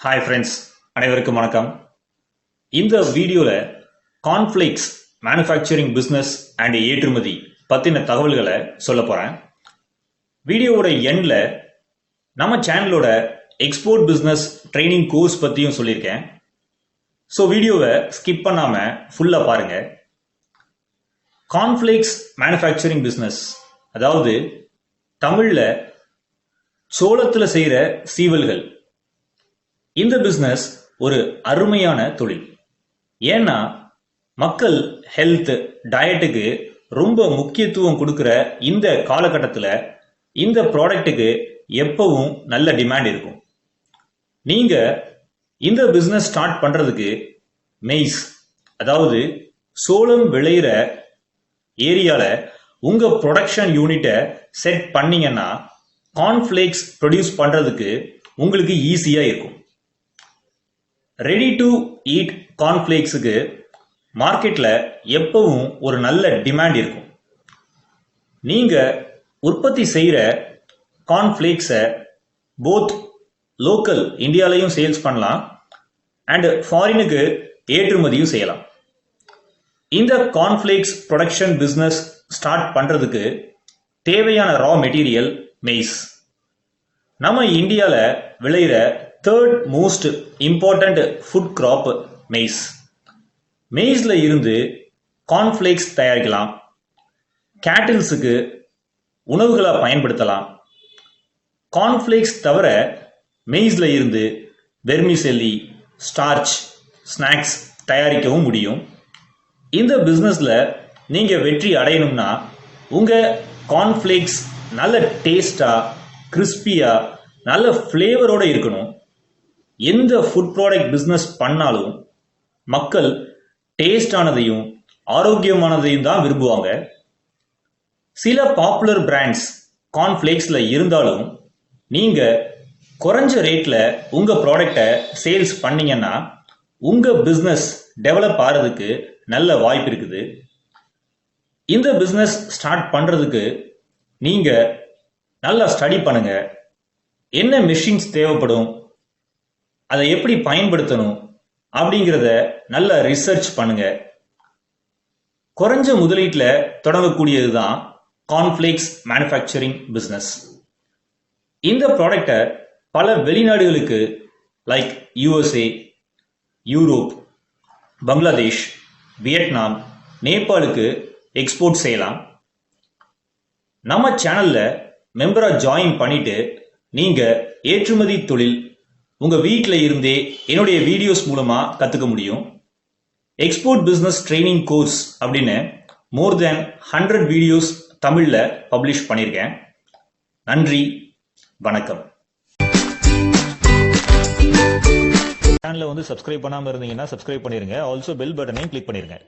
Hi friends அனைவருக்கும் வணக்கம். இந்த வீடியோவில் கான்ஃப்ளிக்ஸ் மேனுஃபேக்சரிங் பிஸ்னஸ் அண்ட் ஏற்றுமதி பற்றின தகவல்களை சொல்ல போகிறேன் வீடியோவோட எண்டில் நம்ம சேனலோட எக்ஸ்போர்ட் பிஸ்னஸ் ட்ரைனிங் கோர்ஸ் பற்றியும் சொல்லியிருக்கேன். ஸோ வீடியோவை ஸ்கிப் பண்ணாமல் ஃபுல்லாக பாருங்கள் கான்ஃப்ளிக்ஸ் மேனுஃபேக்சரிங் பிஸ்னஸ் அதாவது தமிழில் சோளத்தில் செய்கிற சீவல்கள் இந்த பிஸ்னஸ் ஒரு அருமையான தொழில். ஏன்னா மக்கள் ஹெல்த் டயட்டுக்கு ரொம்ப முக்கியத்துவம் கொடுக்குற இந்த காலகட்டத்தில் இந்த ப்ராடக்ட்டுக்கு எப்பவும் நல்ல டிமாண்ட் இருக்கும். நீங்கள் இந்த பிஸ்னஸ் ஸ்டார்ட் பண்ணுறதுக்கு மெய்ஸ் அதாவது சோளம் விளையிற ஏரியாவில் உங்கள் ப்ரொடக்ஷன் யூனிட்டை செட் பண்ணீங்கன்னா கார்ன்ஃப்ளேக்ஸ் ப்ரொடியூஸ் பண்ணுறதுக்கு உங்களுக்கு ஈஸியாக இருக்கும். ரெடி டு ஈட் கார்ன்ஃப்ளேக்ஸுக்கு மார்க்கெட்டில் எப்பவும் ஒரு நல்ல டிமாண்ட் இருக்கும். நீங்கள் உற்பத்தி செய்கிற கார்ன்ஃப்ளேக்ஸை போத் லோக்கல் இந்தியாலையும் சேல்ஸ் பண்ணலாம் அண்டு ஃபாரினுக்கு ஏற்றுமதியும் செய்யலாம். இந்த கார்ன்ஃப்ளேக்ஸ் ப்ரொடக்ஷன் பிஸ்னஸ் ஸ்டார்ட் பண்ணுறதுக்கு தேவையான ரா மெட்டீரியல் மெய்ஸ் நம்ம இந்தியாவில் விளையிற third most important food crop maize மெய்ஸில் இருந்து கார்ன்ஃப்ளேக்ஸ் தயாரிக்கலாம். கேட்டில்ஸுக்கு உணவுகளாக பயன்படுத்தலாம். கார்ன்ஃப்ளேக்ஸ் தவிர மெய்ஸில் இருந்து வெர்மிசெல்லி ஸ்டார்ச் ஸ்நாக்ஸ் தயாரிக்கவும் முடியும். இந்த பிஸ்னஸில் நீங்கள் வெற்றி அடையணும்னா உங்கள் கார்ன்ஃப்ளேக்ஸ் நல்ல டேஸ்டாக கிறிஸ்பியாக நல்ல ஃப்ளேவரோடு இருக்கணும். எந்த ஃபுட் ப்ராடக்ட் பிஸ்னஸ் பண்ணாலும் மக்கள் டேஸ்டானதையும் ஆரோக்கியமானதையும் தான் விரும்புவாங்க. சில பாப்புலர் பிராண்ட்ஸ் கார்ன்ஃப்ளேக்ஸில் இருந்தாலும் நீங்கள் குறைஞ்ச ரேட்டில் உங்கள் ப்ராடக்டை சேல்ஸ் பண்ணீங்கன்னா உங்கள் பிஸ்னஸ் டெவலப் ஆகிறதுக்கு நல்ல வாய்ப்பு இருக்குது. இந்த பிஸ்னஸ் ஸ்டார்ட் பண்ணுறதுக்கு நீங்கள் நல்லா ஸ்டடி பண்ணுங்கள் என்ன மிஷின்ஸ் தேவைப்படும்? அதை எப்படி பயன்படுத்தணும் அப்படிங்கிறத நல்ல ரிசர்ச் பண்ணுங்க. குறைஞ்ச முதலீட்டில் தொடங்கக்கூடியது தான் கார்ன்ஃப்ளேக்ஸ் மேனுஃபேக்சரிங் பிஸ்னஸ் இந்த ப்ராடக்டை பல வெளிநாடுகளுக்கு like USA Europe Bangladesh Vietnam நேபாளுக்கு export செய்யலாம். நம்ம சேனலில் மெம்பராக ஜாயின் பண்ணிட்டு நீங்கள் ஏற்றுமதி தொழில் உங்கள் வீட்டில் இருந்தே என்னுடைய வீடியோஸ் மூலமாக கற்றுக்க முடியும். எக்ஸ்போர்ட் பிஸ்னஸ் ட்ரைனிங் கோர்ஸ் அப்படின்னு மோர் தேன் ஹண்ட்ரட் வீடியோஸ் தமிழில் பப்ளிஷ் பண்ணியிருக்கேன் நன்றி வணக்கம். சேனலில் வந்து சப்ஸ்கிரைப் பண்ணாமல் இருந்தீங்கன்னா சப்ஸ்கிரைப் பண்ணிருங்க. ஆல்சோ பெல் பட்டனையும் கிளிக் பண்ணிருங்க.